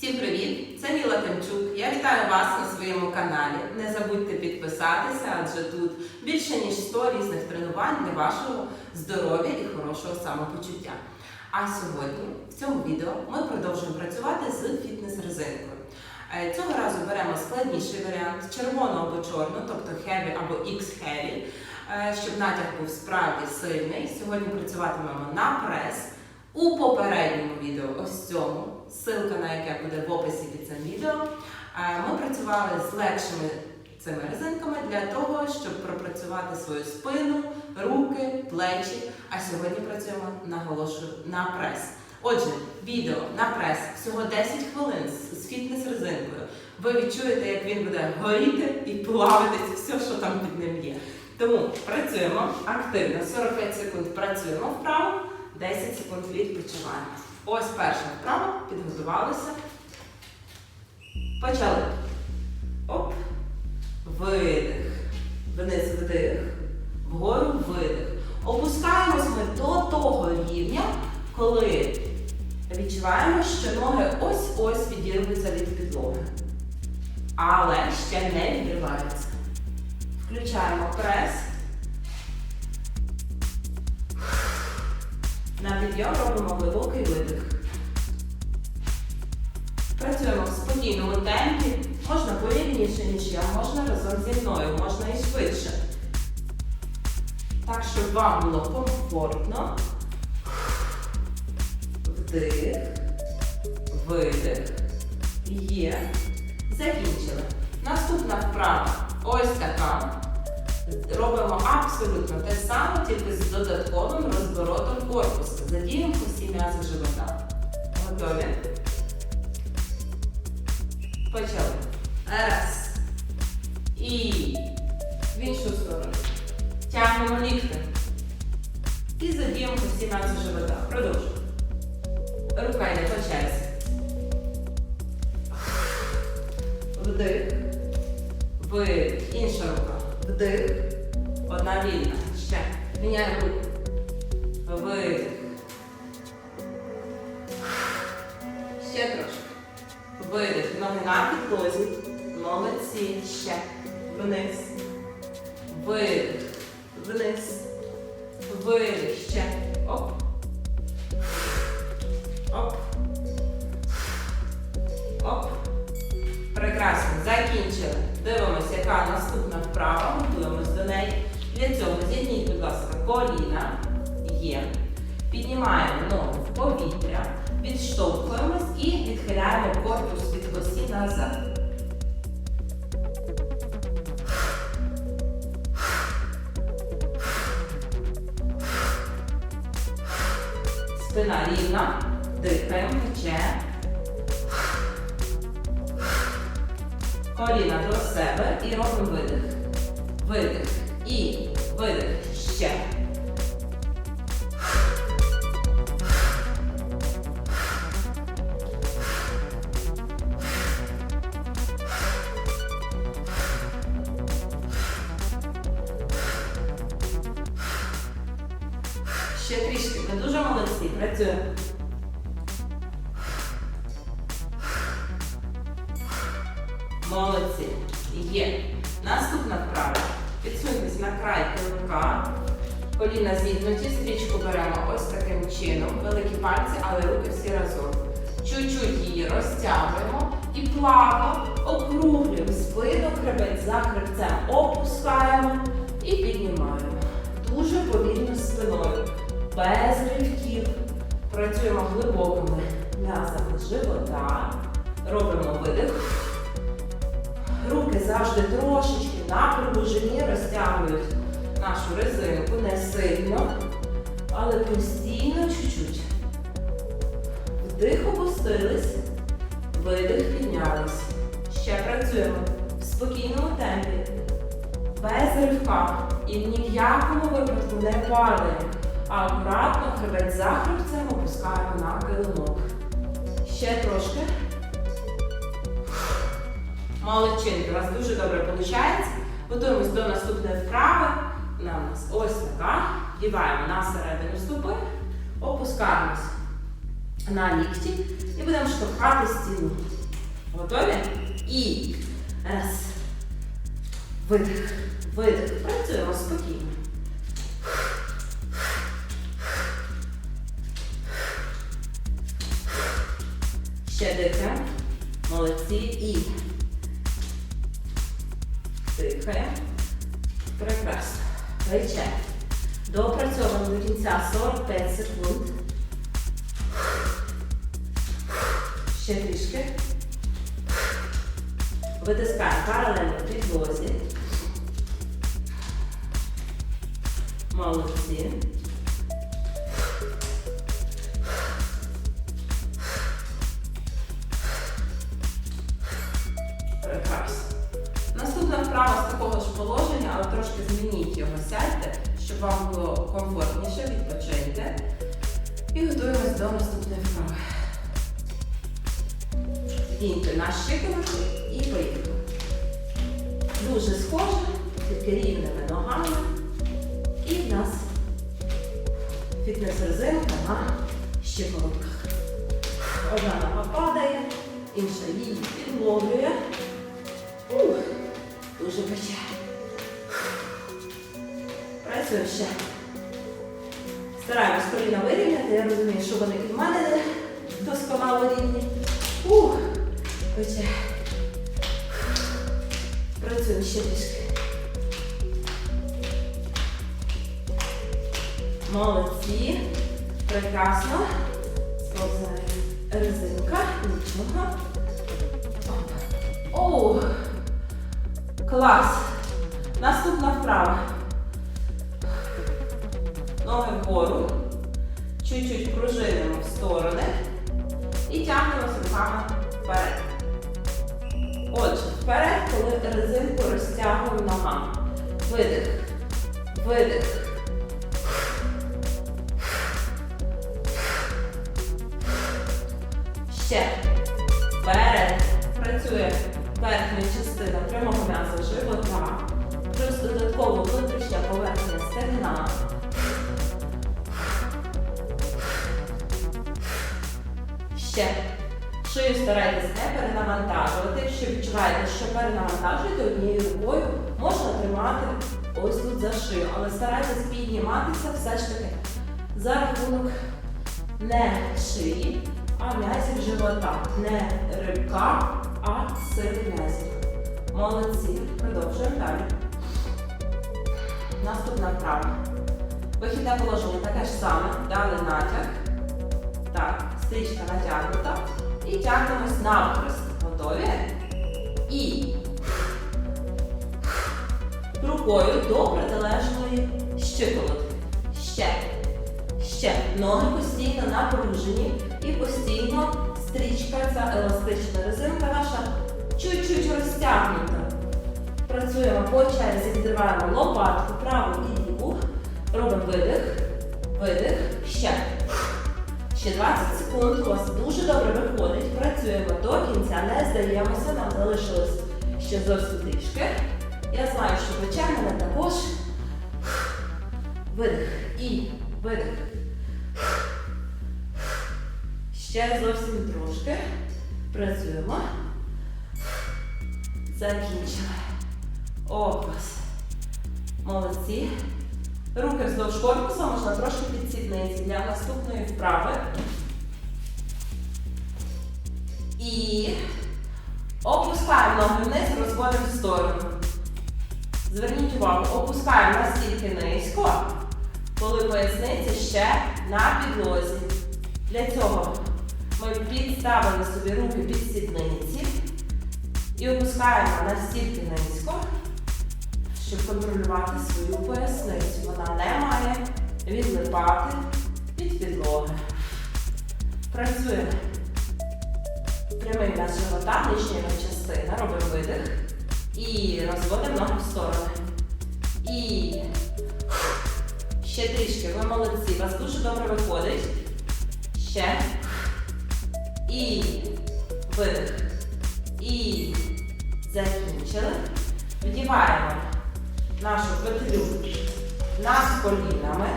Всім привіт! Це Міла Тимчук. Я вітаю вас на своєму каналі. Не забудьте підписатися, адже тут більше ніж 100 різних тренувань для вашого здоров'я і хорошого самопочуття. А сьогодні в цьому відео ми продовжуємо працювати з фітнес-резинкою. Е, Цього разу беремо складніший варіант червону або чорну, тобто heavy або X-heavy, е, щоб натяг був справді сильний. Сьогодні працюватимемо на прес. У попередньому відео, ось цьому, ссылка на яке буде в описі під цим відео, е, ми працювали з легшими цими резинками для того, щоб пропрацювати свою спину, руки, плечі. А сьогодні працюємо наголошую на прес. Отже, відео на прес всього 10 хвилин з фітнес-резинкою. Ви відчуєте, як він буде горіти і плавитись все, що там під ним є. Тому працюємо активно. 45 секунд працюємо вправо. 10 секунд відпочиваємо. Ось перша вправа, підготувалися. Почали. Оп. Видих. Вниз вдих. Вгору видих. Опускаємось ми до того рівня, коли відчуваємо, що ноги ось-ось відірвуються від підлоги. Але ще не відриваються. Включаємо прес. На підйом робимо глибокий видих. Працюємо в спокійному темпі. Можна повільніше, ніж я, можна разом зі мною, можна і швидше. Так, щоб вам було комфортно. Вдих, видих. Є. Закінчили. Наступна вправа. Ось така. Робимо абсолютно те саме, тільки з додатковим м'язи живота. Готові? Почали. Раз. І в іншу сторону. Тягнемо лікти. І задіємо всі м'язи живота. Продовжуємо. Рука йде по черзі. Вдих. Видих. Інша рука. Вдих. Одна вільна. Ще. Міняємо руку. Ноги підлозі. Молодці. Ще. Вниз. Видих. Вниз. Видих. Спина рівна. Дихаємо, плече. Коліна до себе і робимо видих. Видих. І видих. Ще. Молодці. Молодці. Є. Наступна вправа. Підсуньтесь на край килимка. Коліна зігнуті, стрічку беремо ось таким чином. Великі пальці, але руки всі разом. Чуть-чуть її розтягуємо і плавно округлюємо спину, хребець за хребцем опускаємо і піднімаємо. Дуже повільно спиною. Без ривків. Працюємо глибокими м'язами живота. Робимо видих. Руки завжди трошечки на пружині розтягують нашу резинку, не сильно, але постійно чуть-чуть. Вдих опустились, видих піднялись. Ще працюємо в спокійному темпі, без ривка. І в якому випадку не падаємо, акуратно хребець за хребцем опускаємо на килимок. Ще трошки. Молодчинки, у вас дуже добре виходить. Готуємось до наступної вправи. У нас ось така. Вдіваємо на середину стопи, опускаємось на лікті і будемо штовхати стіну. Готові? І раз. Видих. Видих. Працюємо спокійно. Ще дихаємо. Молодці. І дихаємо. Прекрасно. Плече. Допрацьовуємо до кінця 45 секунд. Ще трішки. Витискаємо паралельно підлозі. Молодці. Прекрасно. Наступна вправа з такого ж положення, але трошки змініть його. Сядьте, щоб вам було комфортніше, відпочиньте. І готуємось до наступної вправи. Діньте на щиколотки і поїхали. Дуже схоже, тільки рівними ногами. І в нас фітнес-резинка на щиколотках. Одна нога падає, інша її підловлює. Ух, дуже пече. Працюємо ще. Стараємось коліна вирівняти. Я розумію, що вони і в мене не досконало рівні. Ух, пече. Працюємо ще трішки. Молодці. Прекрасно. Сповзає резинка. Нічого. Оп. Оу. Клас. Наступна вправа. Ноги вгору. Чуть-чуть пружинимо в сторони. І тягнемося руками вперед. Отже, вперед, коли резинку розтягуємо ногами. Видих. Видих. Ще. Вперед. Працює верхня частина прямого м'яза живота. Плюс додатково внутрішня поверхня стегна. Ще. Шию старайтесь не перенавантажувати. Якщо відчуваєте, що перенавантажуєте однією рукою, можна тримати ось тут за шию. Але старайтесь підніматися все ж таки за рахунок не шиї, а м'язів живота. Не рибка, а сили м'язів. Молодці. Продовжуємо далі. Наступна вправа. Вихідне положення таке ж саме. Дали натяг. Так, стрічка натягнута. І тягнемось навхрест. Готові? І рукою до протилежної щиколотки. Ще. Ще. Ноги постійно напружені і постійно стрічка, ця еластична резинка наша чуть-чуть розтягнута. Працюємо по черзі, відриваємо лопатку, праву і ліву. Робимо видих, видих, ще. Ще 20 секунд. У вас дуже добре виходить. Працюємо до кінця, не здаємося, нам залишилось ще зовсім трішки. Я знаю, що пече мене також. Видих і видих. Ще зовсім трошки. Працюємо. Закінчили. О, клас. Молодці. Руки вздовж корпуса, можна трошки під сідниці для наступної вправи. І опускаємо ноги вниз, розводимо в сторону. Зверніть увагу, опускаємо настільки низько, коли поясниця ще на підлозі. Для цього ми підставили собі руки під сідниці і опускаємо настільки низько, щоб контролювати свою поясницю. Вона не має відлипати від підлоги. Працюємо. Прямий м'яз живота, нижня частина. Робимо видих. І розводимо ноги в сторони. І ще трішки. Ви молодці. Вас дуже добре виходить. Ще. І видих. І закінчили. Вдіваємо нашу петлю над колінами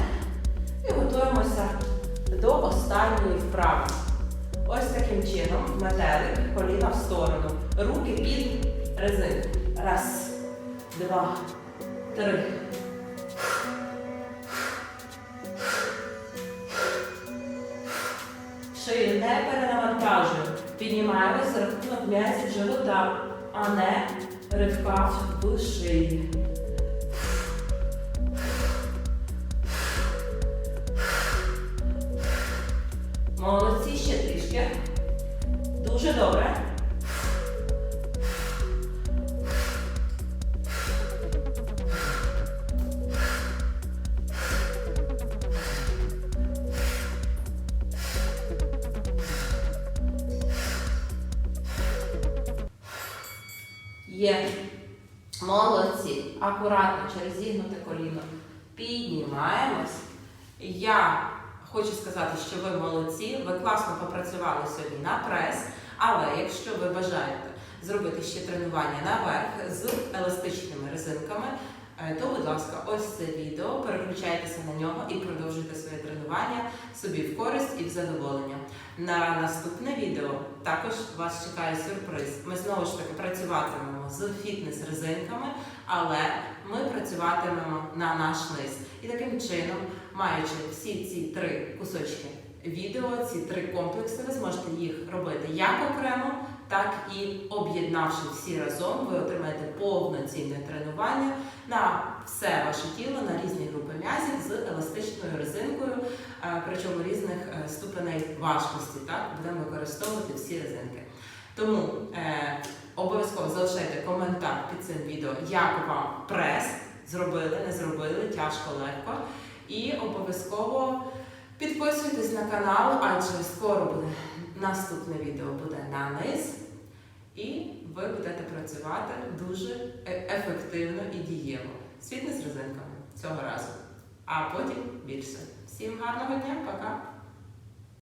і готуємося до останньої вправи. Ось таким чином метелик, коліна в сторону. Руки під резинку. Раз, два, три. Піднімаємося за рахунок м'язів живота, а не ривка в шиї. Молодці ще трішки. Дуже добре. Є. Молодці. Акуратно через зігнуте коліно. Піднімаємось. Я хочу сказати, що ви молодці. Ви класно попрацювали сьогодні на прес. Але якщо ви бажаєте зробити ще тренування наверх з еластичними резинками, то, будь ласка, ось це відео, переключайтеся на нього і продовжуйте своє тренування собі в користь і в задоволення. На наступне відео також вас чекає сюрприз. Ми знову ж таки працюватимемо з фітнес-резинками, але ми працюватимемо на наш низ. І таким чином, маючи всі ці три кусочки відео, ці три комплекси, ви зможете їх робити як окремо, так і об'єднавши всі разом, ви отримаєте повноцінне тренування на все ваше тіло, на різні групи м'язів з еластичною резинкою, е, причому різних е, ступеней важкості. Так будемо використовувати всі резинки. Тому е, обов'язково залишайте коментар під цим відео, як вам прес зробили, не зробили, тяжко, легко. І обов'язково підписуйтесь на канал, адже скоро буде наступне відео буде на низ. І ви будете працювати дуже е- ефективно і дієво з фітнес-резинками цього разу. А потім більше. Всім гарного дня, пока!